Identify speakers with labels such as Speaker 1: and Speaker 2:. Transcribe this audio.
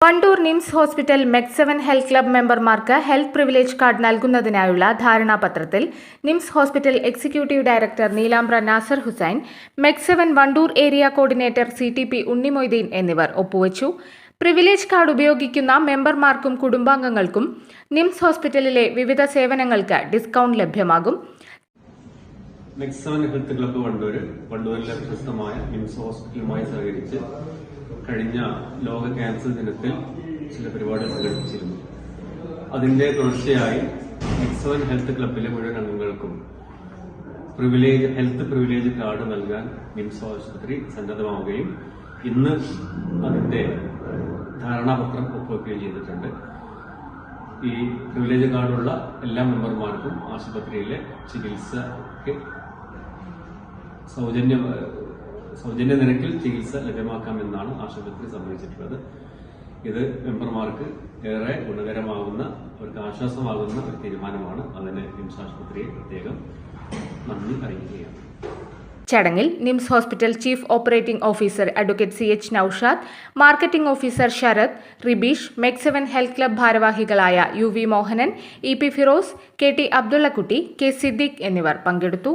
Speaker 1: Wandoor NIMS hospital Mec seven health club മെമ്പർമാർക്ക് health privilege card നൽകുന്നതിനായുള്ള ധാരണാപത്രത്തിൽ NIMS hospital executive director Neelambra Nasar Hussain Mec seven Wandoor area coordinator C T P Unnimoideen എന്നിവർ ഒപ്പുവച്ചു. Privilege card ഉപയോഗിക്കുന്ന മെമ്പർമാർക്കും കുടുംബാംഗങ്ങൾക്കും nymphs ഹോസ്പിറ്റലിലെ വിവിധ സേവനങ്ങൾക്ക് discount ലഭ്യമാകും.
Speaker 2: മെക്സവൻ ഹെൽത്ത് ക്ലബ്ബ് വണ്ടൂർ വണ്ടൂരിലെ പ്രശസ്തമായ നിംസ് ഹോസ്പിറ്റലുമായി സഹകരിച്ച് കഴിഞ്ഞ ലോക ക്യാൻസർ ദിനത്തിൽ ചില പരിപാടികൾ സംഘടിപ്പിച്ചിരുന്നു. അതിന്റെ തുടർച്ചയായി മെക്സവൻ ഹെൽത്ത് ക്ലബിലെ മുഴുവൻ അംഗങ്ങൾക്കും പ്രിവിലേജ് ഹെൽത്ത് പ്രിവിലേജ് കാർഡ് നൽകാൻ മിംസ് ആശുപത്രി സന്നദ്ധമാവുകയും ഇന്ന് അതിന്റെ ധാരണാപത്രം ഒപ്പുവെക്കുകയും ചെയ്തിട്ടുണ്ട്. ഈ പ്രിവിലേജ് കാർഡുള്ള എല്ലാ മെമ്പർമാർക്കും ആശുപത്രിയിലെ ചികിത്സയ്ക്ക് സൗജന്യ സൗജന്യ നിരക്കിൽ ചികിത്സ ലഭ്യമാക്കാമെന്നാണ് ആശുപത്രി സമ്മതിച്ചിട്ടുള്ളത്. ഇത് മെമ്പർമാർക്ക് ഏറെ ഗുണകരമാകുന്ന അവർക്ക് ആശ്വാസമാകുന്ന ഒരു തീരുമാനമാണ്. അതിന് നിംസ് ആശുപത്രിയെ പ്രത്യേകം നന്ദി അറിയിക്കുകയാണ്.
Speaker 1: ചടങ്ങിൽ NIMS hospital chief operating officer advocate C H Noushad marketing officer Sarath Ribeesh Mec seven health club ഭാരവാഹികളായ U V Mohanan E P Firoz K T Abdullakutty K Siddique എന്നിവർ പങ്കെടുത്തു.